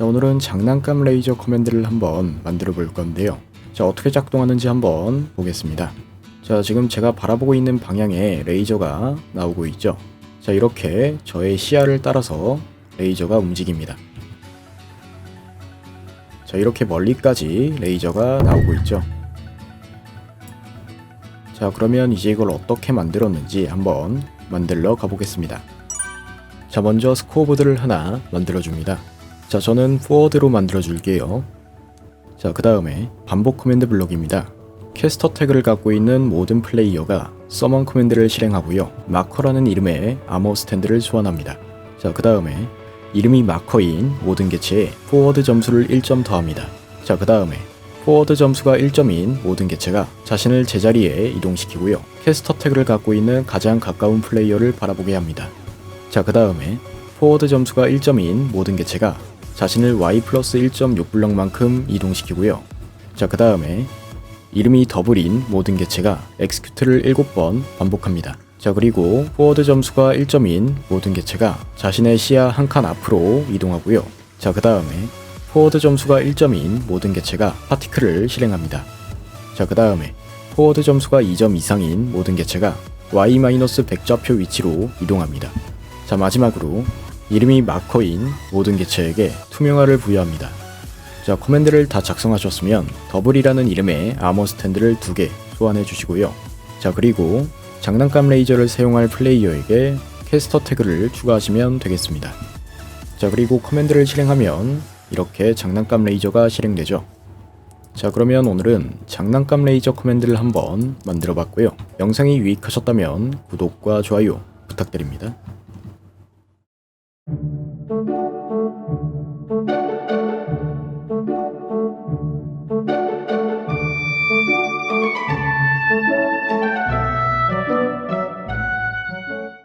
자 오늘은 장난감 레이저 커맨드를 한번 만들어 볼 건데요. 자 어떻게 작동하는지 한번 보겠습니다. 자 지금 제가 바라보고 있는 방향에 레이저가 나오고 있죠. 자 이렇게 저의 시야를 따라서 레이저가 움직입니다. 자 이렇게 멀리까지 레이저가 나오고 있죠. 자 그러면 이제 이걸 어떻게 만들었는지 한번 만들러 가보겠습니다. 자 먼저 스코어보드를 하나 만들어 줍니다 자 저는 포워드로 만들어 줄게요. 자 그 다음에 반복 커맨드 블록입니다. 캐스터 태그를 갖고 있는 모든 플레이어가 서먼 커맨드를 실행하고요. 마커라는 이름의 아머 스탠드를 소환합니다. 자 그 다음에 이름이 마커인 모든 개체에 포워드 점수를 1점 더합니다. 자 그 다음에 포워드 점수가 1점인 모든 개체가 자신을 제자리에 이동시키고요. 캐스터 태그를 갖고 있는 가장 가까운 플레이어를 바라보게 합니다. 자 그 다음에 포워드 점수가 1점인 모든 개체가 자신을 y 플러스 1.6블럭만큼 이동시키고요. 자 그 다음에 이름이 더블인 모든 개체가 엑스큐트를 7번 반복합니다. 자 그리고 포워드 점수가 1점인 모든 개체가 자신의 시야 한 칸 앞으로 이동하고요. 자 그 다음에 포워드 점수가 1점인 모든 개체가 파티클을 실행합니다. 자 그 다음에 포워드 점수가 2점 이상인 모든 개체가 y-100 좌표 위치로 이동합니다. 자 마지막으로 이름이 마커인 모든 개체에게 투명화를 부여합니다. 자 커맨드를 다 작성하셨으면 더블이라는 이름의 아머 스탠드를 두 개 소환해 주시고요. 자 그리고 장난감 레이저를 사용할 플레이어에게 캐스터 태그를 추가하시면 되겠습니다. 자 그리고 커맨드를 실행하면 이렇게 장난감 레이저가 실행되죠. 자 그러면 오늘은 장난감 레이저 커맨드를 한번 만들어 봤고요. 영상이 유익하셨다면 구독과 좋아요 부탁드립니다. Thank you.